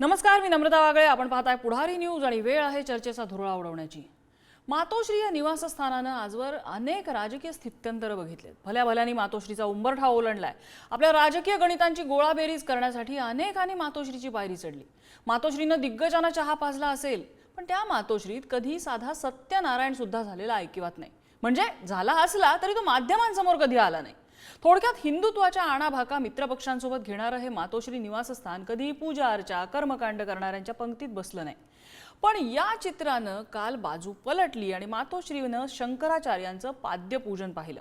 नमस्कार मी नम्रता वागळे. आपण पाहताय पुढारी न्यूज आणि वेळ आहे चर्चेचा धुरळा उडवण्याची. मातोश्री या निवासस्थानानं आजवर अनेक राजकीय स्थित्यंतर बघितलेत. भल्या भल्यानी मातोश्रीचा उंबरठा ओलांडलाय. आपल्या राजकीय गणितांची गोळाबेरीज करण्यासाठी अनेकांनी मातोश्रीची पायरी चढली. मातोश्रीनं दिग्गजांना चहा पाजला असेल पण त्या मातोश्रीत कधी साधा सत्यनारायण सुद्धा झालेला ऐकिवात नाही. म्हणजे झाला असला तरी तो माध्यमांसमोर कधी आला नाही. थोडक्यात हिंदुत्वाच्या आणाभाका मित्रपक्षांसोबत घेणारं हे मातोश्री निवासस्थान. कधी पूजा अर्चा कर्मकांड करणाऱ्यांच्या पंक्तीत बसलं नाही. पण या चित्रानं काल बाजू पलटली आणि मातोश्रीनं शंकराचार्यांचं पाद्यपूजन पाहिलं.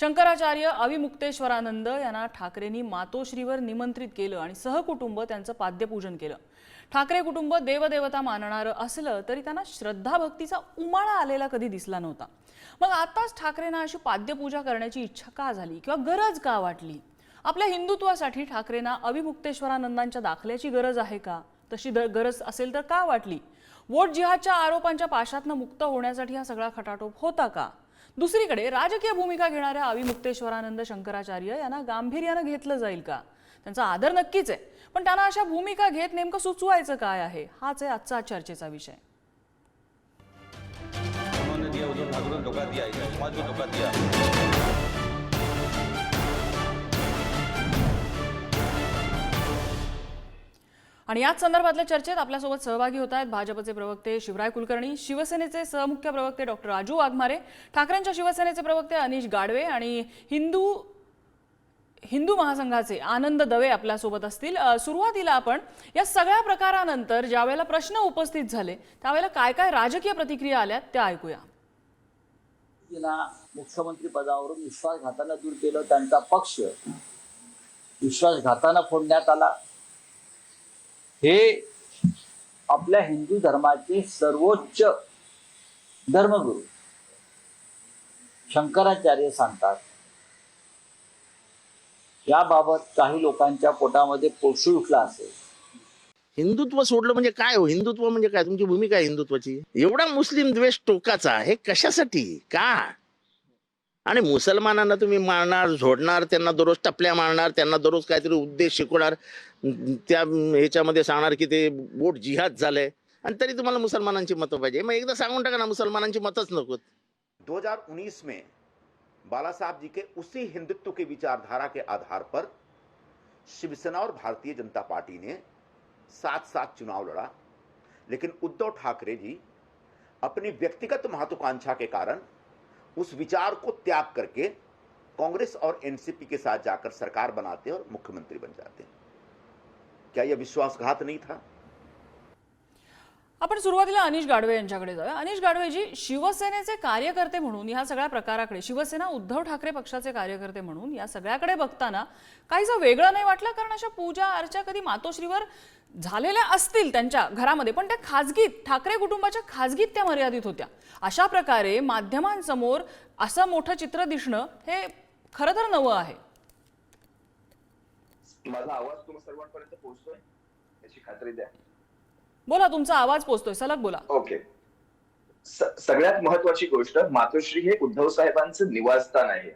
शंकराचार्य अविमुक्तेश्वरानंद यांना ठाकरेंनी मातोश्रीवर निमंत्रित केलं आणि सहकुटुंब त्यांचं पाद्यपूजन केलं. ठाकरे कुटुंब देवदेवता मानणारं असलं तरी त्यांना श्रद्धाभक्तीचा उमाळा आलेला कधी दिसला नव्हता. मग आताच ठाकरेंना अशी पाद्यपूजा करण्याची इच्छा का झाली किंवा गरज का वाटली? आपल्या हिंदुत्वासाठी ठाकरेंना अविमुक्तेश्वरानंदांच्या दाखल्याची गरज आहे का? तशी द- गरज असेल तर का वाटली? वोट जिहादच्या आरोपांच्या पाशातनं मुक्त होण्यासाठी हा सगळा खटाटोप होता का? दुसरीकडे राजकीय भूमिका घेणाऱ्या अविमुक्तेश्वरानंद शंकराचार्य यांना गांभीर्यानं घेतलं जाईल का? त्यांचा आदर नक्कीच आहे. पण त्यांना अशा भूमिका घेत नेमकं सुचवायचं काय आहे? हाच आहे आजचा चर्चेचा विषय. आणि याच संदर्भातल्या चर्चेत आपल्यासोबत सहभागी होत आहेत भाजपचे प्रवक्ते शिवराय कुलकर्णी शिवसेनेचे सहमुख्य प्रवक्ते डॉक्टर राजू वाघमारे ठाकरेंच्या शिवसेनेचे प्रवक्ते अनिश गाडवे आणि हिंदू हिंदू महासंघाचे आनंद दवे आपल्यासोबत असतील. सुरुवातीला आपण या सगळ्या प्रकारानंतर ज्यावेळेला प्रश्न उपस्थित झाले त्यावेळेला काय काय राजकीय प्रतिक्रिया आल्यात त्या ऐकूया. तिला मुख्यमंत्री पदावरून विश्वासघातानं दूर केलं त्यांचा पक्ष विश्वासघातानं फोडण्यात आला. हे आपल्या हिंदू धर्माचे सर्वोच्च धर्मगुरू शंकराचार्य सांगतात. याबाबत काही लोकांच्या पोटामध्ये पोषू उठला असेल. हिंदुत्व सोडलं म्हणजे काय हो? हिंदुत्व म्हणजे काय? तुमची भूमिका आहे हिंदुत्वाची. एवढा मुस्लिम द्वेष टोकाचा आहे कशासाठी? का? आणि मुसलमानांना तुम्ही मारणार झोडणार त्यांना दररोज टपल्या मारणार त्यांना दररोज काहीतरी उद्देश शिकवणार त्या ह्याच्यामध्ये सांगणार की ते बोट जिहाद झालंय. आणि तरी तुम्हाला मुसलमानांची मतं पाहिजे. मग एकदा सांगून टाका ना मुसलमानांची मतच नको 2019 में बाला साहब जी के उसी हिंदुत्व की विचारधारा के आधार पर शिवसेना और भारतीय जनता पार्टी ने साथ साथ चुनाव लड़ा। लेकिन उद्धव ठाकरे जी अपनी व्यक्तिगत महत्वाकांक्षा के कारण उस विचार को त्याग करके कांग्रेस और एनसीपी के साथ जाकर सरकार बनाते और मुख्यमंत्री बन जाते। क्या यह विश्वासघात नहीं था? आपण सुरुवातीला अनिश गाडवे यांच्याकडे जाऊया. अनिश गाडवेजी शिवसेनेचे कार्यकर्ते म्हणून या सगळ्या प्रकाराकडे शिवसेना उद्धव ठाकरे पक्षाचे कार्यकर्ते म्हणून या सगळ्याकडे बघताना काहीसं वेगळं नाही वाटलं? कारण अशा पूजा अर्चा कधी मातोश्रीवर झालेल्या असतील त्यांच्या घरामध्ये पण त्या खाजगीत ठाकरे कुटुंबाच्या खाजगीत त्या मर्यादित होत्या. अशा प्रकारे माध्यमांसमोर असं मोठं चित्र दिसणं हे खरं तर नवं आहे. माझा आवाज तुम्हाला सर्वांपर्यंत पोहोचतोय? याची खात्री द्या. बोला तुमचा आवाज पोचतोय सलग बोला ओके सगळ्यात महत्वाची गोष्ट मातोश्री हे उद्धव साहेबांचं निवासस्थान आहे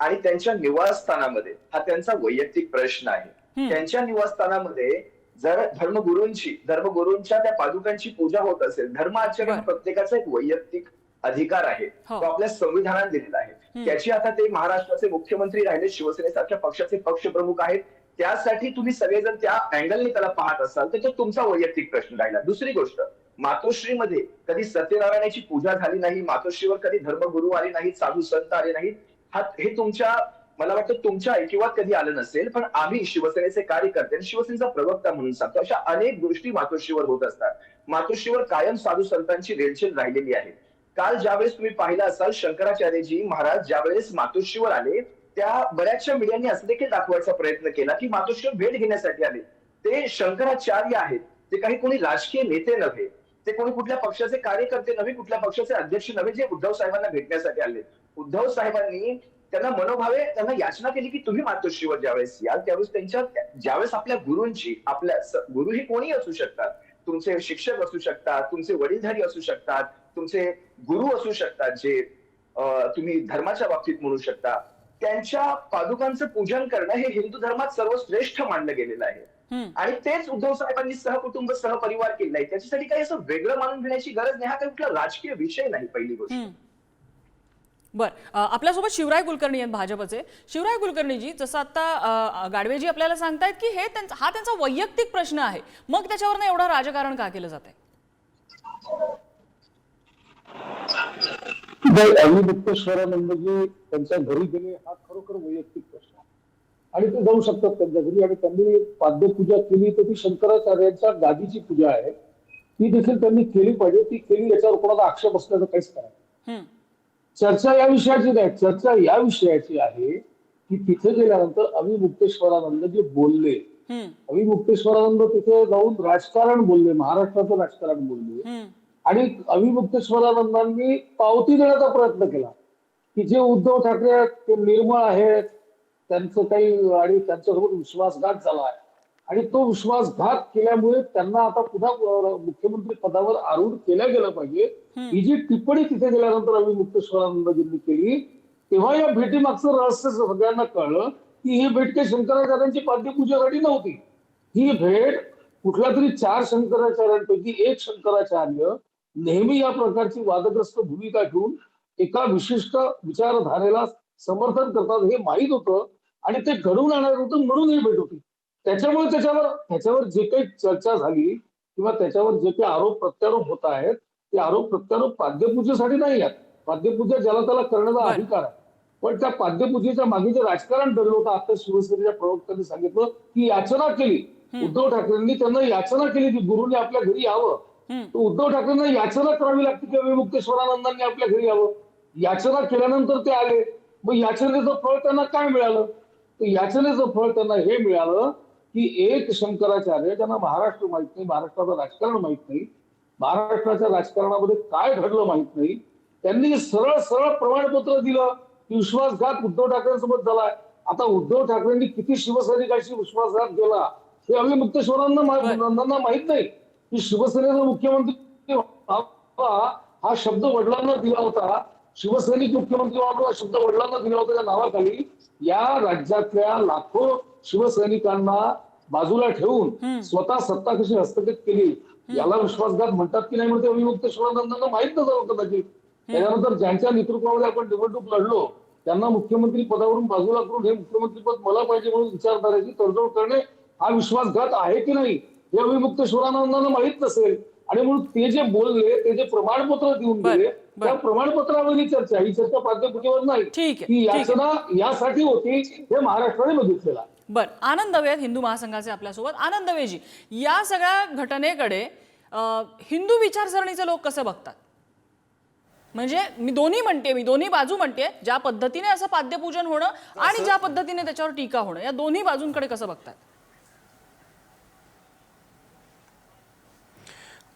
आणि त्यांच्या निवासस्थानामध्ये हा त्यांचा वैयक्तिक प्रश्न आहे. त्यांच्या निवासस्थानामध्ये जर धर्मगुरूंची धर्मगुरूंच्या त्या पादुकांची पूजा होत असेल धर्माचरण बरं. प्रत्येकाचा एक वैयक्तिक अधिकार आहे हो. तो आपल्या संविधानात दिलेला आहे. त्याची आता ते महाराष्ट्राचे मुख्यमंत्री राहिले शिवसेनेसारख्या पक्षाचे पक्षप्रमुख आहेत त्यासाठी तुम्ही सगळेजण त्या अँगलने त्याला पाहत असाल तर तो तुमचा वैयक्तिक प्रश्न राहिला. दुसरी गोष्ट मातोश्रीमध्ये कधी सत्यनारायणाची पूजा झाली नाही मातोश्रीवर कधी धर्मगुरु आले नाहीत साधू संत आले नाहीत हा हे तुमच्या मला वाटतं तुमच्या ऐकिवात कधी आलं नसेल पण आम्ही शिवसेनेचे कार्यकर्ते आणि शिवसेनेचा प्रवक्ता म्हणून सांगतो अशा अनेक गोष्टी मातोश्रीवर होत असतात. मातोश्रीवर कायम साधू संतांची रेलचेल राहिलेली आहे. काल ज्यावेळेस तुम्ही पाहिलं असाल शंकराचार्यजी महाराज ज्यावेळेस मातोश्रीवर आले त्या बऱ्याचशा मीडियानी असं देखील दाखवायचा प्रयत्न केला की मातोश्रीवर भेट घेण्यासाठी आले. ते शंकराचार्य आहेत. ते काही कोणी राजकीय नेते नव्हे. ते कोणी कुठल्या पक्षाचे कार्यकर्ते नव्हे कुठल्या पक्षाचे अध्यक्ष नव्हे जे उद्धव साहेबांना भेटण्यासाठी आले. उद्धव साहेबांनी त्यांना मनोभावे त्यांना याचना केली की तुम्ही मातोश्रीवर ज्यावेळेस याल त्यावेळेस त्यांच्या ज्यावेळेस आपल्या गुरुंची आपल्या गुरु ही कोणी असू शकतात. तुमचे शिक्षक असू शकतात तुमचे वडीलधारी असू शकतात तुमचे गुरु असू शकतात जे अं, तुम्ही धर्माच्या बाबतीत म्हणू शकता. त्यांच्या पादुकांचं पूजन करणं हे हिंदू धर्मात सर्वश्रेष्ठ मानलं गेलेलं आहे. आणि तेच उद्धव साहेबांनी सहकुटुंब सहपरिवार केलंय. त्याच्यासाठी काही असं वेगळं मानून घेण्याची गरज नाही. हा काही कुठला राजकीय विषय नाही पहिली गोष्ट. बर. आपल्यासोबत शिवराय कुलकर्णी आहेत भाजपचे. शिवराय कुलकर्णीजी जसं आता गाडवेजी आपल्याला सांगतायत की हे त्यांचा हा त्यांचा वैयक्तिक प्रश्न आहे. मग त्याच्यावर एवढं राजकारण का केलं जात नाही अविमुक्तेश्वरानंदजी त्यांच्या घरी गेले हा खरोखर वैयक्तिक प्रश्न आहे. आणि ते जाऊ शकतात त्यांच्या घरी आणि त्यांनी पाद्यपूजा केली तर ती शंकराचार्यांच्या गादीची पूजा आहे. ती देखील त्यांनी केली पाहिजे. ती केली याच्यावर कोणाला आक्षेप असल्याचं काहीच करायचं. चर्चा या विषयाची नाही. चर्चा या विषयाची आहे की तिथे गेल्यानंतर अविमुक्तेश्वरानंद जे बोलले. अविमुक्तेश्वरानंद तिथे जाऊन राजकारण बोलले महाराष्ट्राचं राजकारण बोलले. आणि अविमुक्तेश्वरानंदांनी पावती देण्याचा प्रयत्न केला. की जे उद्धव ठाकरे आहेत ते निर्मळ आहेत त्यांचं काही आणि त्यांच्यासोबत विश्वासघात झाला आहे. आणि तो विश्वासघात केल्यामुळे त्यांना आता पुन्हा मुख्यमंत्री पदावर आरूढ केलं गेलं पाहिजे. ही जी टिप्पणी तिथे गेल्यानंतर अविमुक्तेश्वरानंदजींनी केली तेव्हा या भेटीमागचं रहस्य सगळ्यांना कळलं की ही भेट काही शंकराचार्यांची पाद्यपूजेसाठी नव्हती. ही भेट कुठल्या तरी चार शंकराचार्यांपैकी एक शंकराचार्य नेहमी या प्रकारची वादग्रस्त भूमिका घेऊन एका विशिष्ट विचारधारेला समर्थन करतात हे माहीत होतं आणि ते घडवून आणणार होतं म्हणून ही भेट होती. त्याच्यामुळे त्याच्यावर त्याच्यावर जे काही चर्चा झाली किंवा त्याच्यावर जे काही आरोप प्रत्यारोप होत आहेत ते आरोप प्रत्यारोप पाद्यपूजेसाठी नाही आहेत. पाद्यपूजा ज्याला त्याला करण्याचा. अधिकार आहे. पण त्या पाद्यपूजेच्या मागे जे राजकारण दडलं होतं आता शिवसेनेच्या प्रवक्त्यांनी सांगितलं की याचना केली. उद्धव ठाकरेंनी त्यांना याचना केली की गुरुने आपल्या घरी यावं. तर उद्धव ठाकरेंना याचना करावी लागते की विमुक्तेश्वरानंदांनी आपल्या घरी यावं. याचना केल्यानंतर ते आले. मग याचनेचं फळ त्यांना काय मिळालं? तर याचनेचं फळ त्यांना हे मिळालं की एक शंकराचार्य ज्यांना महाराष्ट्र माहीत नाही महाराष्ट्राचं राजकारण माहीत नाही महाराष्ट्राच्या राजकारणामध्ये काय घडलं माहीत नाही त्यांनी सरळ सरळ प्रमाणपत्र दिलं की विश्वासघात उद्धव ठाकरेंसोबत झालाय आता उद्धव ठाकरेंनी किती शिवसैनिकांशी विश्वासघात केला हे नंदांना माहीत नाही. की शिवसेनेचा मुख्यमंत्री व्हावा हा शब्द वडिलांना दिला होता. शिवसैनिक मुख्यमंत्री व्हावा हा शब्द वडिलांना दिला होता त्या नावाखाली. या राज्यातल्या लाखो शिवसैनिकांना बाजूला ठेवून स्वतः सत्ता कशी हस्तगत केली याला विश्वासघात म्हणतात की नाही म्हणते अविमुक्तेश्वरानंदांना माहीत नसतं कदाचित. त्याच्यानंतर ज्यांच्या नेतृत्वामध्ये आपण निवडणूक लढलो त्यांना मुख्यमंत्री पदावरून बाजूला करून हे मुख्यमंत्री पद मला पाहिजे म्हणून विचारधाराची तडजोड करणे हा विश्वासघात आहे की नाही? हे अविमुक्तेश्वरानंदांना माहीत नसेल आणि म्हणून ते जे बोलले ते जे प्रमाणपत्र देऊन गेले बरं. त्या प्रमाणपत्रावरही चर्चा ही चर्चा पाद्यपूजेवर नाही ठीक आहे, ही. याचना यासाठी होती हे महाराष्ट्राने बघितलेला. बर आनंद आहेत हिंदू महासंघाचे आपल्यासोबत आनंद दवेजी या सगळ्या घटनेकडे हिंदू विचारसरणीचे लोक कसे बघतात म्हणजे मी दोन्ही म्हणते मी दोन्ही बाजू म्हणते ज्या पद्धतीने असं पाद्यपूजन होणं आणि ज्या पद्धतीने त्याच्यावर टीका होणं या दोन्ही बाजूंकडे कसं बघतात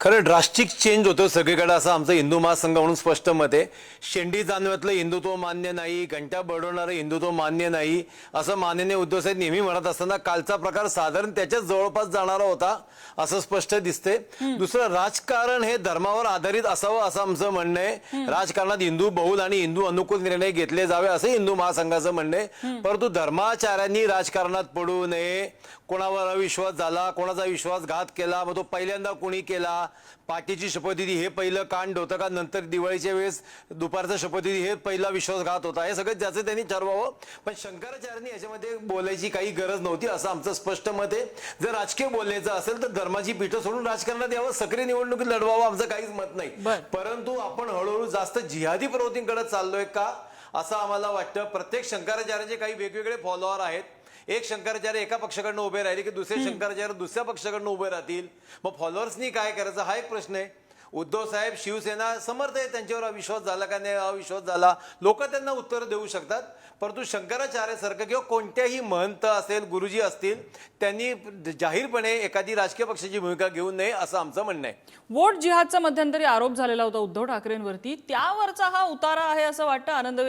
खरं ड्रास्टिक चेंज होतो सगळीकडे असं आमचं हिंदू महासंघ म्हणून स्पष्ट मत आहे. शेंडी जाणव्यातलं हिंदुत्व मान्य नाही घंटा बडवणारं हिंदुत्व मान्य नाही असं माननीय उद्धव साहेब नेहमी म्हणत असताना कालचा प्रकार साधारण त्याच्याच जवळपास जाणारा होता असं स्पष्ट दिसते दुसरं राजकारण हे धर्मावर आधारित असावं असं आमचं म्हणणं आहे. राजकारणात हिंदू बहुल आणि हिंदू अनुकूल निर्णय घेतले जावे असं हिंदू महासंघाचं म्हणणं आहे. परंतु धर्माचार्यांनी राजकारणात पडू नये कोणावर अविश्वास झाला कोणाचा विश्वासघात केला मग तो पहिल्यांदा कोणी केला? पाठीची शपथविधी हे पहिलं कांड होतं का? नंतर दिवाळीच्या वेळेस दुपारचा शपथविधी हे पहिला विश्वासघात होता. हे सगळं ज्याचं त्यांनी ठरवावं. पण शंकराचार्यांनी याच्यामध्ये बोलायची काही गरज नव्हती असं आमचं स्पष्ट मत आहे. जर राजकीय बोलायचं असेल तर धर्माची पीठं सोडून राजकारणात यावं सक्रिय निवडणुकीत लढवावं आमचं काहीच मत नाही. परंतु आपण हळूहळू जास्त जिहादी प्रवृत्तींकडे चाललोय का? असं आम्हाला वाटतं. प्रत्येक शंकराचार्याचे काही वेगवेगळे फॉलोअर आहेत. एक शंकराचार्य एका पक्षाकडनं उभे राहिले की दुसरे शंकराचार्य दुसऱ्या पक्षाकडनं उभे राहतील. मग फॉलोअर्सनी काय करायचं? हा एक प्रश्न आहे. उद्धव साहेब शिवसेना समर्थ आहे त्यांच्यावर अविश्वास झाला का नाही? अविश्वास झाला. लोक त्यांना उत्तर देऊ शकतात. परंतु शंकराचार्यासारखं किंवा कोणत्याही महंत असेल गुरुजी असतील त्यांनी जाहीरपणे एखादी राजकीय पक्षाची भूमिका घेऊ नये असं आमचं म्हणणं आहे. वोट जिहादचा मध्यंतरी आरोप झालेला होता उद्धव ठाकरेंवरती. त्यावरचा हा उतारा आहे असं वाटतं आनंद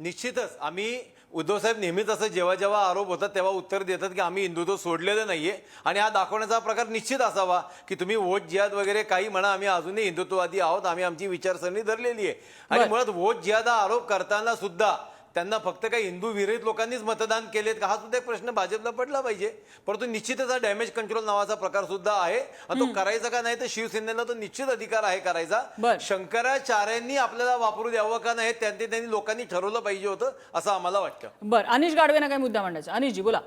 निश्चितच. आम्ही उद्धव साहेब नेहमीच असं जेव्हा जेव्हा आरोप होतात तेव्हा उत्तर देतात की आम्ही हिंदुत्व सोडलेलं नाहीये. आणि हा दाखवण्याचा प्रकार निश्चित असावा की तुम्ही वोट जिहाद वगैरे काही म्हणा आम्ही अजूनही हिंदुत्ववादी आहोत आम्ही आमची विचारसरणी धरलेली आहे. आणि. मुळात वोट जिहाद हा आरोप करताना सुद्धा त्यांना फक्त काही हिंदू विरहित लोकांनीच मतदान केलेत का? हा सुद्धा एक प्रश्न भाजपला पडला पाहिजे. परंतु निश्चितच हा डॅमेज कंट्रोल नावाचा प्रकार सुद्धा आहे. आणि तो करायचा का नाही तर शिवसेनेला तो निश्चित अधिकार आहे करायचा. शंकराचार्यांनी आपल्याला वापरू द्यावं का नाही त्यांनी त्यांनी लोकांनी ठरवलं पाहिजे होतं असं आम्हाला वाटतं. बरं अनिश गाडवेना काय मुद्दा मांडायचा. अनिशजी बोला.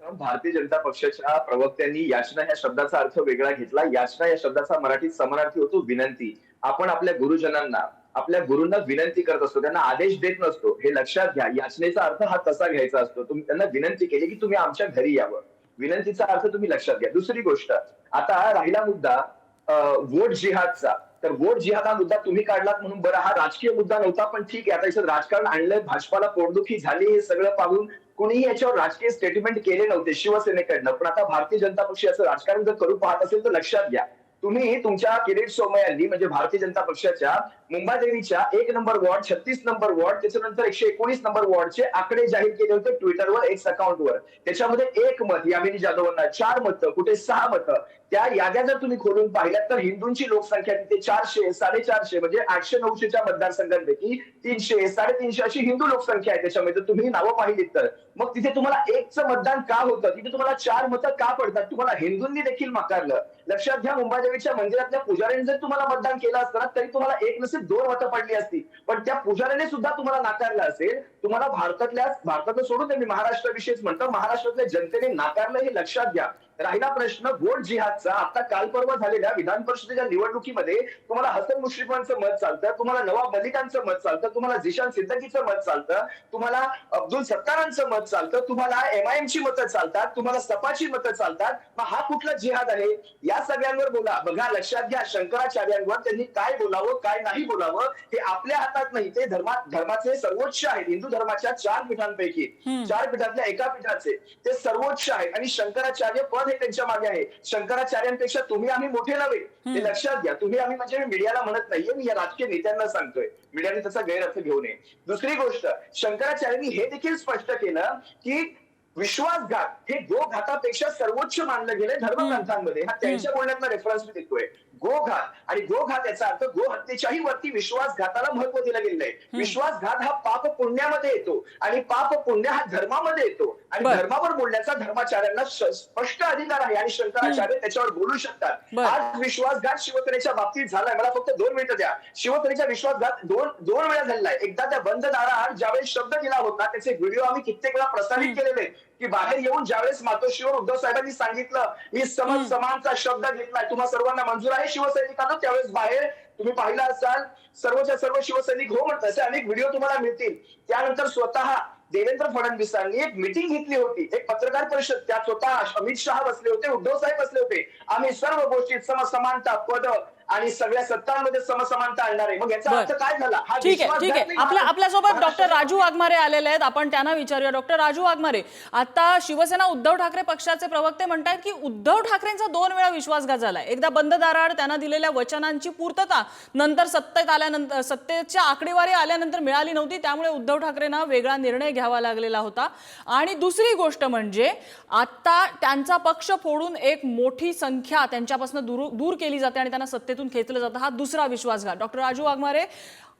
भारतीय जनता पक्षाच्या प्रवक्त्यांनी याचना या शब्दाचा अर्थ वेगळा घेतला. याचना या शब्दाचा मराठीत समानार्थी होतो विनंती. आपण आपल्या गुरुजनांना आपल्या गुरूंना विनंती करत असतो त्यांना आदेश देत नसतो. हे लक्षात घ्या. याचनेचा अर्थ हा तसा घ्यायचा असतो. तुम्ही त्यांना विनंती केली की तुम्ही आमच्या घरी यावं. विनंतीचा अर्थ तुम्ही लक्षात घ्या. दुसरी गोष्ट आता राहिला मुद्दा वोट जिहादचा. तर वोट जिहाद हा मुद्दा तुम्ही काढलात म्हणून बरं हा राजकीय मुद्दा नव्हता पण ठीक आहे. आता याचं राजकारण आणलंय भाजपाला पोटदुखी झाली हे सगळं पाहून कुणीही याच्यावर राजकीय स्टेटमेंट केले नव्हते शिवसेनेकडनं. पण आता भारतीय जनता पक्ष याचं राजकारण जर करू पाहत असेल तर लक्षात घ्या. तुम्ही तुमच्या किरीट सोमय्यांनी म्हणजे भारतीय जनता पक्षाच्या मुंबादेवीच्या एक नंबर वॉर्ड छत्तीस नंबर वॉर्ड त्याच्यानंतर एकशे एकोणीस नंबर वॉर्डचे आकडे जाहीर केले होते ट्विटरवर एक्स अकाउंटवर त्याच्यामध्ये एक मत यामिनी जाधवांना चार मतं कुठे सहा मतं त्या याद्या जर तुम्ही खोलून पाहिल्यात तर हिंदूंची लोकसंख्या तिथे चारशे साडेचारशे म्हणजे आठशे नऊशेच्या मतदारसंघांपैकी तीनशे साडेतीनशे अशी हिंदू लोकसंख्या आहे त्याच्यामध्ये. तुम्ही नावं पाहिलीत तर. मग तिथे तुम्हाला एकचं मतदान का होतं? तिथे तुम्हाला चार मतं का पडतात? तुम्हाला हिंदूंनी देखील नाकारलं लक्षात घ्या मुंबादेवीच्या मंदिरातल्या पुजाऱ्यांनी जर तुम्हाला मतदान केलं असतं ना तरी तुम्हाला एक नसेल दोन मतं पडली असती. पण त्या पुजाऱ्याने सुद्धा तुम्हाला नाकारलं असेल तुम्हाला भारतातल्या भारतातलं सोडून मी महाराष्ट्राविषयीच म्हणतो. महाराष्ट्रातल्या जनतेने नाकारलं हे लक्षात घ्या. राहिला प्रश्न वोट जिहादचा आता काल परवा झालेल्या विधान परिषदेच्या निवडणुकीमध्ये तुम्हाला हसन मुश्रीफांचं मत चालतं तुम्हाला नवाब मलिकांचं मत चालतं तुम्हाला झिशान सिद्दकीचं मत चालतं तुम्हाला अब्दुल सत्तारांचं मत चालतं तुम्हाला एमआयएम ची मतं चालतात तुम्हाला सपाची मतं चालतात. मग हा कुठला जिहाद आहे? या सगळ्यांवर बोला. बघा लक्षात घ्या शंकराचार्यांवर त्यांनी काय बोलावं काय नाही बोलावं हे आपल्या हातात नाही. ते धर्मा धर्माचे सर्वोच्च आहेत. हिंदू धर्माच्या चार पीठांपैकी. चार पीठातल्या एका पीठाचे. ते सर्वोच्च आहेत. आणि शंकराचार्य पद हे त्यांच्या मागे आहे. शंकराचार्यांपेक्षा तुम्ही आम्ही मोठे नव्हे. ते लक्षात घ्या. तुम्ही आम्ही म्हणजे मी मीडियाला म्हणत नाहीये. मी या राजकीय नेत्यांना सांगतोय. मीडियाने त्याचा गैरअर्थ घेऊ नये. दुसरी गोष्ट शंकराचार्यांनी हे देखील स्पष्ट केलं की विश्वासघात हे गोघातापेक्षा सर्वोच्च मानलं गेलंय धर्मग्रंथांमध्ये. हा त्यांच्या बोलण्यातला रेफरन्स मी देतोय. गोघात. आणि गोघात याचा अर्थ गोहत्येच्याही वरती विश्वासघाताला महत्त्व दिलं गेलेलं आहे. विश्वासघात हा पाप पुण्यामध्ये येतो. आणि पाप पुण्य हा धर्मामध्ये येतो. आणि. धर्मावर बोलण्याचा धर्माचार्यांना स्पष्ट अधिकार आहे. आणि शंकराचार्य त्याच्यावर बोलू शकतात. आज विश्वासघात शिवसेनेच्या बाबतीत झालाय. मला फक्त दोन मिनिटं द्या. शिवसेनेच्या विश्वासघात दोन दोन वेळा झालेला आहे. एकदा त्या बंद दाराआड ज्यावेळेस शब्द दिला होता त्याचे व्हिडिओ आम्ही कित्येक वेळा प्रसारित केलेले. की बाहेर येऊन ज्यावेळेस मातोश्रीवर उद्धव साहेबांनी सांगितलं मी समज समानचा शब्द घेतलाय. तुम्हा सर्वांना मंजूर आहे? शिवसैनिकांना त्यावेळेस बाहेर तुम्ही पाहिला असाल सर्वच्या सर्व शिवसैनिक हो म्हणत असे अनेक व्हिडिओ तुम्हाला मिळतील. त्यानंतर स्वतः देवेंद्र फडणवीसांनी एक मिटिंग घेतली होती. एक पत्रकार परिषद त्यात स्वतः अमित शहा बसले होते उद्धव साहेब बसले होते. आम्ही सर्व गोष्टीत समसमानता पद आणि सगळ्या सत्तांमध्ये समसमानता आणणार. आहे मग याचा. अर्थ काय झाला? हा ठीक आहे ठीक आहे. आपल्या आपल्यासोबत डॉक्टर राजू वाघमारे आलेले आहेत. आपण त्यांना विचारूया. डॉक्टर राजू वाघमारे आता शिवसेना उद्धव ठाकरे पक्षाचे प्रवक्ते म्हणतात की उद्धव ठाकरेंचा दोन वेळा विश्वासघात झालाय. एकदा बंद दाराआड त्यांना दिलेल्या वचनांची पूर्तता नंतर सत्तेत आल्यानंतर सत्तेच्या आकडेवारी आल्यानंतर मिळाली नव्हती त्यामुळे उद्धव ठाकरेंना वेगळा निर्णय घ्यावा लागलेला होता. आणि दुसरी गोष्ट म्हणजे आता त्यांचा पक्ष फोडून एक मोठी संख्या त्यांच्यापासून दूर दूर केली जाते आणि त्यांना जनतेतून खेचलं जातं. हा दुसरा विश्वासघात. डॉक्टर राजू वाघमारे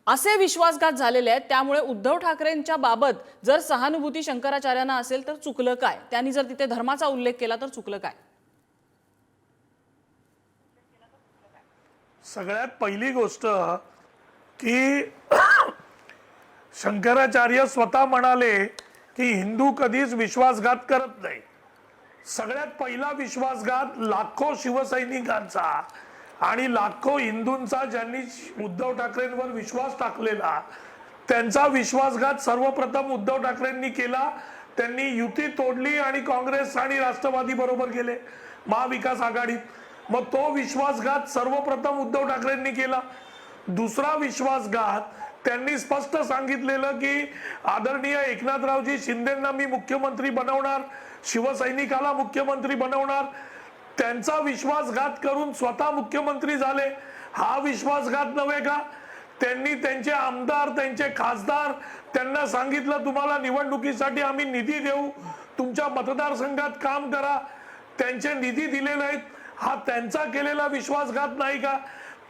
असे विश्वासघात झालेले आहेत त्यामुळे उद्धव ठाकरेंच्या बाबत जर सहानुभूती शंकराचार्यांना असेल तर चुकलं काय? त्यांनी जर तिथे धर्माचा उल्लेख केला तर चुकलं काय? सगळ्यात पहिली गोष्ट की शंकराचार्य स्वतः म्हणाले की हिंदू कधीच विश्वासघात करत नाही. सगळ्यात पहिला विश्वासघात लाखो शिवसैनिकांचा. आणि लाखो हिंदूंचा ज्यांनी उद्धव ठाकरेंवर विश्वास टाकलेला त्यांचा विश्वासघात सर्वप्रथम उद्धव ठाकरेंनी केला. त्यांनी युती तोडली आणि काँग्रेस आणि राष्ट्रवादी बरोबर गेले महाविकास आघाडीत मग तो विश्वासघात सर्वप्रथम उद्धव ठाकरेंनी केला. दुसरा विश्वासघात त्यांनी स्पष्ट सांगितलेलं की आदरणीय एकनाथरावजी शिंदेंना मी मुख्यमंत्री बनवणार शिवसैनिकाला मुख्यमंत्री बनवणार त्यांचा विश्वासघात करून स्वतः मुख्यमंत्री झाले. हा विश्वासघात नव्हे का? त्यांनी त्यांचे आमदार त्यांचे खासदार त्यांना सांगितलं तुम्हाला निवडणुकीसाठी आम्ही निधी देऊ. तुमच्या मतदारसंघात काम करा. त्यांचे निधी दिले नाहीत. हा त्यांचा केलेला विश्वासघात नाही का?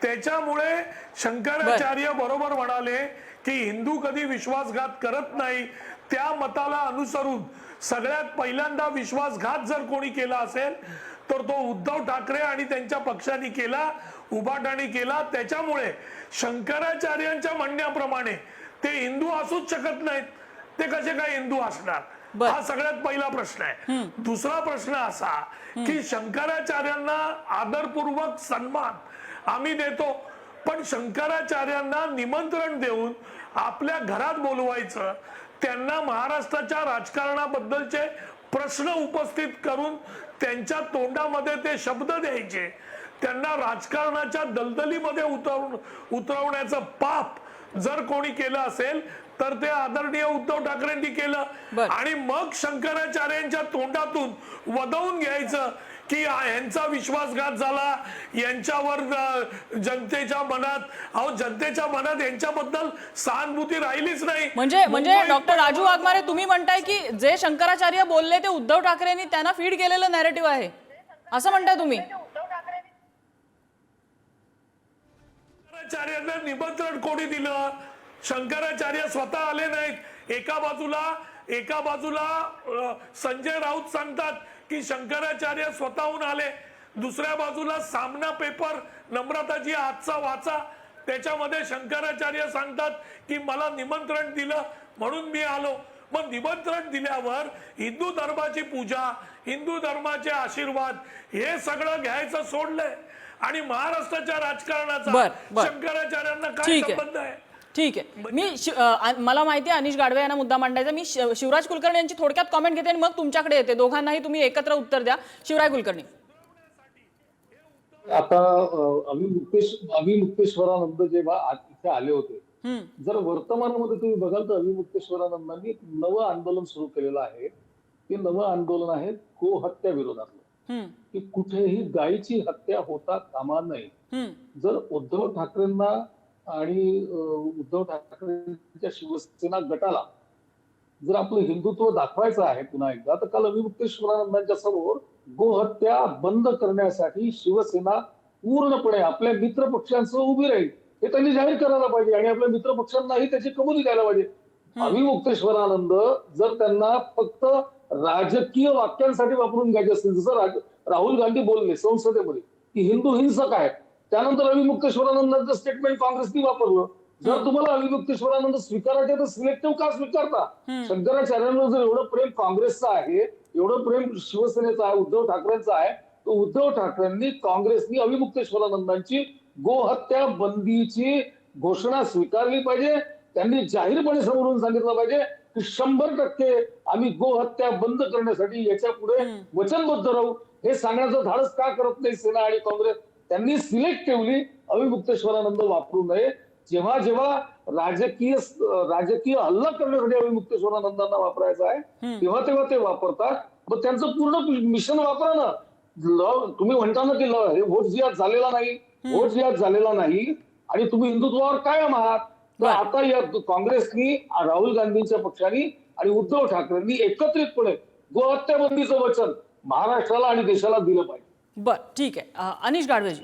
त्याच्यामुळे शंकराचार्य बरोबर म्हणाले की हिंदू कधी विश्वासघात करत नाही. त्या मताला अनुसरून सगळ्यात पहिल्यांदा विश्वासघात जर कोणी केला असेल तर तो उद्धव ठाकरे आणि त्यांच्या पक्षाने केला उभाटाने केला. त्याच्यामुळे शंकराचार्यांच्या म्हणण्याप्रमाणे ते हिंदू असूच शकत नाहीत. ते कसे काय हिंदू असणार. हा सगळ्यात पहिला प्रश्न आहे. दुसरा प्रश्न असा की शंकराचार्यांना आदरपूर्वक सन्मान आम्ही देतो पण शंकराचार्यांना निमंत्रण देऊन आपल्या घरात बोलवायचं त्यांना महाराष्ट्राच्या राजकारणाबद्दलचे प्रश्न उपस्थित करून त्यांच्या तोंडामध्ये ते शब्द द्यायचे. त्यांना राजकारणाच्या दलदलीमध्ये उतरवून उतरवण्याचं पाप जर कोणी केलं असेल तर ते आदरणीय उद्धव ठाकरेंनी केलं. आणि मग शंकराचार्यांच्या तोंडातून वदवून घ्यायचं. की यांचा विश्वासघात झाला यांच्यावर जनतेच्या मनात अहो जनतेच्या मनात यांच्याबद्दल सहानुभूती राहिलीच नाही. म्हणजे म्हणजे डॉक्टर राजू वाघमारे तुम्ही म्हणताय की जे शंकराचार्य बोलले ते उद्धव ठाकरेंनी त्यांना फीड केलेलं नॅरेटिव्ह आहे. असं म्हणताय तुम्ही. शंकराचार्यांना निमंत्रण कोणी दिलं? शंकराचार्य स्वतः आले नाहीत. एका बाजूला एका बाजूला संजय राऊत सांगतात की शंकराचार्य स्वतःहून आले. दुसऱ्या बाजूला सामना पेपर नम्रताजी आजचा वाचा. त्याच्यामध्ये शंकराचार्य सांगतात की मला निमंत्रण दिलं म्हणून मी आलो. मग निमंत्रण दिल्यावर हिंदू धर्माची पूजा हिंदू धर्माचे आशीर्वाद हे सगळं घ्यायचं सोडलंय. आणि महाराष्ट्राच्या राजकारणाचा. शंकराचार्यांना काय. संबंध आहे? ठीक आहे. मी शि- अ, आ- मला माहिती आहे अनिश गाडवे यांना मुद्दा मांडायचा. मी शि- शिवराज कुलकर्णी यांची थोडक्यात कॉमेंट घेते आणि मग तुमच्याकडे येते. दोघांनाही तुम्ही एकत्र उत्तर द्या. शिवराज कुलकर्णी. आता अं, अभि मुक्तेश अभि मुक्तेश्वरानंद जेव्हा आ- इथे आले होते हम्म, जर वर्तमानामध्ये तुम्ही बघाल तर अभि मुक्तेश्वरानंदांनी एक नवं आंदोलन सुरू केलेलं आहे. ते नवं आंदोलन आहे गोहत्या विरोधातलं. हम्म, की कुठेही गायीची हत्या होता कामा नये. हम्म, जर उद्धव ठाकरेंना आणि उद्धव ठाकरेंच्या शिवसेना गटाला जर आपलं हिंदुत्व दाखवायचं आहे पुन्हा एकदा तर काल अभिमुक्तेश्वरानंदांच्या समोर गोहत्या बंद करण्यासाठी शिवसेना पूर्णपणे आपल्या मित्र पक्षांसह उभी राहील. हे त्यांनी जाहीर करायला पाहिजे आणि आपल्या मित्र पक्षांनाही त्याची कबुली द्यायला पाहिजे. अभिमुक्तेश्वरानंद जर त्यांना फक्त राजकीय वाक्यांसाठी वापरून घ्यायचे असतील जसं राहुल गांधी बोलले संसदेमध्ये की हिंदू हिंसक आहेत. त्यानंतर अभिमुक्तेश्वरानंदांचं स्टेटमेंट काँग्रेसनी वापरलं. जर तुम्हाला अभिमुक्तेश्वरानंद स्वीकारायचे तर सिलेक्टिव्ह का स्वीकारता? शंकराचार्यांवर जर एवढं प्रेम काँग्रेसचं आहे एवढं प्रेम शिवसेनेचं आहे उद्धव ठाकरेंचं आहे तर उद्धव ठाकरेंनी काँग्रेसनी अभिमुक्तेश्वरानंदांची गोहत्या बंदीची घोषणा स्वीकारली पाहिजे. त्यांनी जाहीरपणे समोरून सांगितलं पाहिजे की शंभर टक्के आम्ही गोहत्या बंद करण्यासाठी याच्यापुढे वचनबद्ध राहू. हे सांगण्याचं धाडस का करत नाही सेना आणि काँग्रेस? त्यांनी सिलेक्टिव्हली अभिमुक्तेश्वरानंद वापरू नये. जेव्हा जेव्हा राजकीय राजकीय हल्ला करण्यासाठी अभिमुक्तेश्वरानंदांना वापरायचा आहे तेव्हा तेव्हा ते वापरतात. मग त्यांचं पूर्ण मिशन वापरा ना. ल- तुम्ही म्हणता ना की ल- हे वोट जिहाद झालेला नाही. वोट जिहाद झालेला नाही. आणि तुम्ही हिंदुत्वावर कायम आहात. तर. आता या काँग्रेसनी राहुल गांधींच्या पक्षाने आणि उद्धव ठाकरेंनी एकत्रितपणे गोहत्या बंदीचं वचन महाराष्ट्राला आणि देशाला दिलं पाहिजे. बर ठीक आहे. अनिश गाडवेजी.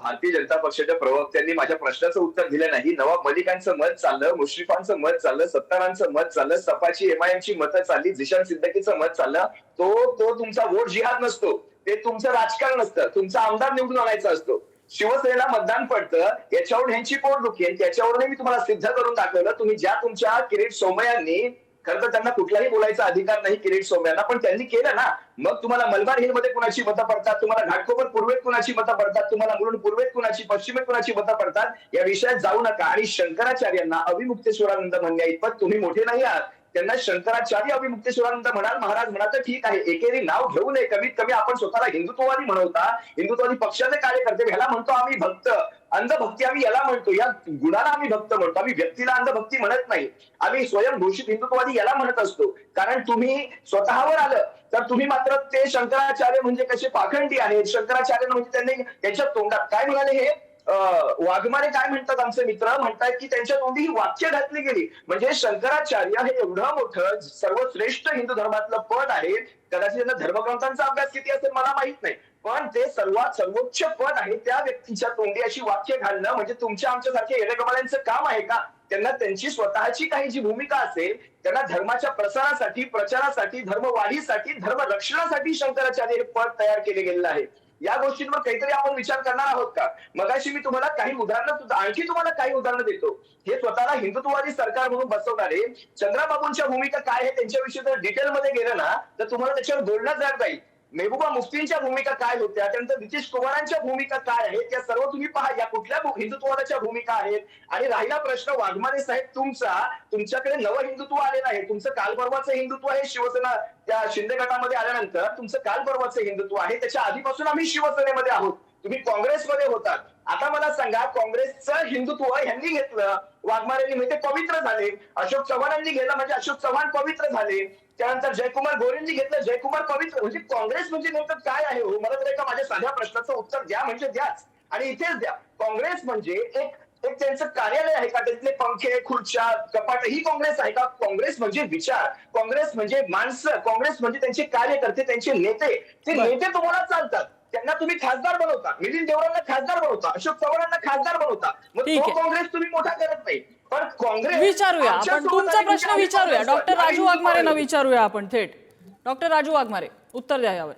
भारतीय जनता पक्षाच्या प्रवक्त्यांनी माझ्या प्रश्नाचं उत्तर दिलं नाही. नवाब मलिकांचं मत चाललं मुश्रीफांचं मत चाललं सत्तारांचं मत चाललं सपाची एमआयएमची मतं चालली जिशान सिद्दकीचं मत चाललं. तो तो तुमचा वोट जिहाद नसतो. ते तुमचं राजकारण असतं. तुमचा आमदार निवडून आणायचा असतो. शिवसेनेला मतदान पडतं. याच्यावर ह्यांची पोट दुखेल त्याच्यावरून मी तुम्हाला सिद्ध करून दाखवलं. तुम्ही ज्या तुमच्या किरीट सोमयांनी खरं तर त्यांना कुठलाही बोलायचा अधिकार नाही किरीट सोमय्यांना पण त्यांनी केलं ना. मग तुम्हाला मलबार हिलमध्ये कुणाची मतं पडतात? तुम्हाला घाटकोपर पूर्वेत कुणाची मतं पडतात? तुम्हाला मुरुड पूर्वेत कुणाची पश्चिमेत कुणाची मतं पडतात? या विषयात जाऊ नका. आणि शंकराचार्यांना अविमुक्तेश्वरानंद म्हणण्या इतपत तुम्ही मोठे नाही आहात. त्यांना शंकराचार्य अभिमुक्तेश्वरानंद म्हणाल महाराज म्हणाल तर ठीक आहे. एकेरी नाव घेऊ नये. कमीत कमी आपण स्वतःला हिंदुत्ववादी म्हणवता. हिंदुत्ववादी पक्षाचे कार्यकर्ते ह्याला म्हणतो आम्ही भक्त. अंधभक्ती आम्ही याला म्हणतो. या गुणाला आम्ही भक्त म्हणतो. आम्ही व्यक्तीला अंधभक्ती म्हणत नाही. आम्ही स्वयंघोषित हिंदुत्ववादी याला म्हणत असतो. कारण तुम्ही स्वतःवर आलं. तर तुम्ही मात्र ते शंकराचार्य म्हणजे कसे पाखंडी आहेत. शंकराचार्य म्हणजे त्यांनी त्याच्या तोंडात काय म्हणाले हे? वाघमारे काय म्हणतात आमचे मित्र? म्हणतात की त्यांच्या तोंडी ही वाक्य घातली गेली. म्हणजे शंकराचार्य हे एवढं मोठं सर्वश्रेष्ठ हिंदू धर्मातलं पद आहे. कदाचित त्यांना धर्मग्रंथांचा अभ्यास किती असेल मला माहीत नाही. पण ते सर्वात सर्वोच्च पद आहे त्या व्यक्तीच्या तोंडी अशी वाक्य घालणं. म्हणजे तुमच्या आमच्यासारख्या येडेगमाड्यांचं काम आहे का? त्यांना त्यांची स्वतःची काही जी भूमिका असेल त्यांना धर्माच्या प्रसारासाठी प्रचारासाठी धर्मवाढीसाठी धर्म रक्षणासाठी शंकराचार्य हे पद तयार केले गेलेलं आहे. या गोष्टींवर काहीतरी आपण विचार करणार आहोत का? मगाशी मी तुम्हाला काही उदाहरणं आणखी तुम्हाला काही उदाहरणं देतो. हे स्वतःला हिंदुत्ववादी सरकार म्हणून बसवणारे चंद्राबाबूंच्या भूमिका काय आहे त्यांच्याविषयी जर डिटेलमध्ये गेलं ना तर तुम्हाला त्याच्यावर बोलणं जात जाईल. मेहबूबा मुफ्तींच्या भूमिका काय होत्या? त्यानंतर नितीश कुमारांच्या भूमिका काय आहेत? या सर्व तुम्ही पहा या कुठल्या हिंदुत्ववादाच्या भूमिका आहेत? आणि राहिला प्रश्न वाघमारे साहेब तुमचा तुमच्याकडे नवं हिंदुत्व आलेलं आहे. तुमचं कालपर्वाचं हिंदुत्व आहे शिवसेना त्या शिंदे गटामध्ये आल्यानंतर तुमचं कालपर्वाचं हिंदुत्व आहे. त्याच्या आधीपासून आम्ही शिवसेनेमध्ये आहोत. तुम्ही काँग्रेसमध्ये होतात. आता मला सांगा काँग्रेसचं हिंदुत्व ह्यांनी घेतलं? वाघमारेंनी म्हणजे पवित्र झाले. अशोक चव्हाणांनी घेतलं म्हणजे अशोक चव्हाण पवित्र झाले. त्यानंतर जयकुमार गोरेंनी घेतलं. जयकुमार पवित्र म्हणजे काँग्रेस म्हणजे नेमकं काय आहे हो? मला तर एका माझ्या साध्या प्रश्नाचं उत्तर द्या म्हणजे द्याच. आणि इथेच द्या. काँग्रेस म्हणजे एक एक त्यांचं कार्यालय आहे का? त्यातले पंखे खुर्च्या कपाट ही काँग्रेस आहे का? काँग्रेस म्हणजे विचार. काँग्रेस म्हणजे माणसं. काँग्रेस म्हणजे त्यांचे कार्यकर्ते त्यांचे नेते. ते. नेते तुम्हाला चालतात. त्यांना तुम्ही खासदार बनवता. मिलिंद देवरांना खासदार बनवता. अशोक चव्हाणांना खासदार बनवता. मग तो. काँग्रेस तुम्ही मोठा करत नाही. पण काँग्रेस विचारूया. आपण तुमचा प्रश्न विचारूया. डॉक्टर राजू वाघमारेंना हिंदुत्ववादी. विचारूया आपण थेट. डॉक्टर राजू वाघमारे उत्तर द्या यावर.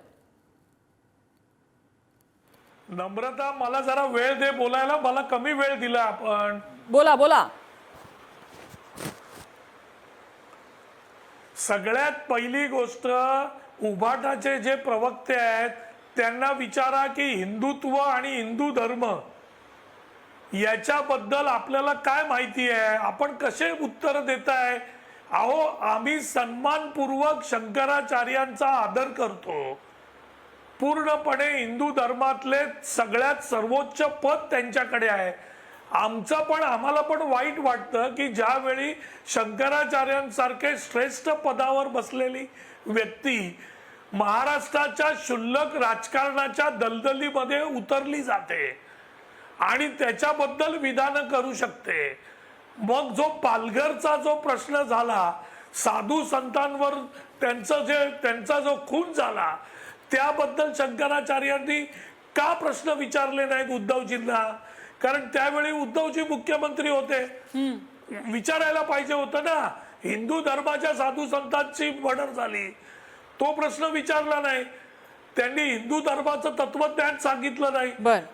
नम्रता मला जरा वेळ दे बोलायला. मला कमी वेळ दिला आपण. बोला बोला. सगळ्यात पहिली गोष्ट उभाटाचे जे प्रवक्ते आहेत त्यांना विचारा की हिंदुत्व आणि हिंदू धर्म याच्याबद्दल आपल्याला काय माहिती आहे? आपण कसे उत्तर देत आहे अहो आम्ही सन्मानपूर्वक शंकराचार्यांचा आदर करतो. पूर्णपणे हिंदू धर्मातले सगळ्यात सर्वोच्च पद त्यांच्याकडे आहे. आमचं पण आम्हाला पण वाईट वाटतं की ज्यावेळी शंकराचार्यांसारखे श्रेष्ठ पदावर बसलेली व्यक्ती महाराष्ट्राच्या क्षुल्लक राजकारणाच्या दलदलीमध्ये उतरली जाते. आणि त्याच्याबद्दल विधानं करू शकते. मग जो पालघरचा जो प्रश्न झाला साधू संतांवर त्यांचं जे त्यांचा जो खून झाला त्याबद्दल शंकराचार्यांनी का प्रश्न विचारले नाहीत उद्धवजींना? कारण त्यावेळी उद्धवजी मुख्यमंत्री होते. विचारायला पाहिजे होतं ना. हिंदू धर्माच्या साधू संतांची मर्डर झाली. तो प्रश्न विचारला नाही. त्यांनी हिंदू धर्माचं तत्वज्ञान सांगितलं नाही.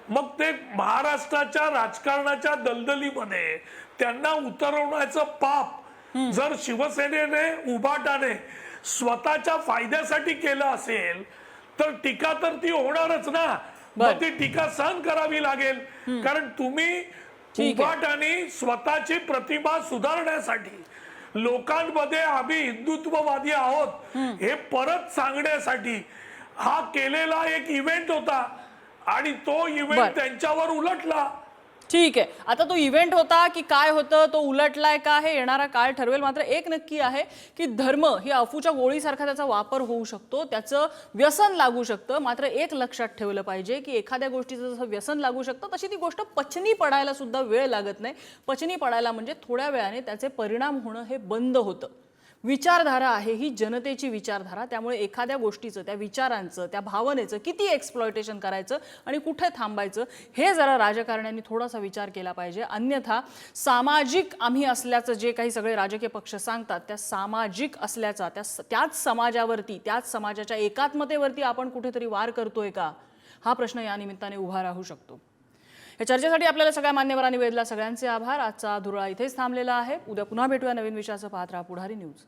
मग ते महाराष्ट्राच्या राजकारणाच्या दलदलीमध्ये त्यांना उतरवण्याचं पाप जर शिवसेनेने उभाटाने स्वतःच्या फायद्यासाठी केलं असेल तर टीका तर ती होणारच ना. मग ती टीका सहन करावी लागेल कारण तुम्ही. उभाटाने स्वतःची प्रतिभा सुधारण्यासाठी लोकांमध्ये आम्ही हिंदुत्ववादी आहोत हे परत सांगण्यासाठी हा केलेला एक इव्हेंट होता आणि तो. इव्हेंट त्यांच्यावर उलटला. ठीक आहे. आता तो इव्हेंट होता की काय होतं तो उलटलाय का हे येणारा काळ ठरवेल. मात्र एक नक्की आहे की धर्म ही अफूच्या गोळीसारखा त्याचा वापर होऊ शकतो त्याचं व्यसन लागू शकतं. मात्र एक लक्षात ठेवलं पाहिजे की एखाद्या गोष्टीचं जसं व्यसन लागू शकतं तशी ती गोष्ट पचनी पडायला सुद्धा वेळ लागत नाही. पचनी पडायला म्हणजे थोड्या वेळाने त्याचे परिणाम होणं हे बंद होतं. विचारधारा आहे ही जनतेची विचारधारा. त्यामुळे एखाद्या गोष्टीचं त्या विचारांचं त्या भावनेचं किती एक्सप्लॉयटेशन करायचं आणि कुठे थांबायचं हे जरा राजकारण्यांनी थोडासा विचार केला पाहिजे. अन्यथा सामाजिक आम्ही असल्याचं जे काही सगळे राजकीय पक्ष सांगतात त्या सामाजिक असल्याचा त्या त्याच समाजावरती त्याच समाजाच्या एकात्मतेवरती आपण कुठेतरी वार करतोय का? हा प्रश्न या निमित्ताने उभा राहू शकतो. या चर्चेसाठी आपल्याला सगळ्या मान्यवरांनी वेधला सगळ्यांचे आभार. आजचा धुरळा इथेच थांबलेला आहे. उद्या पुन्हा भेटूया नवीन विषयाचं पाहत राहा पुढारी न्यूज.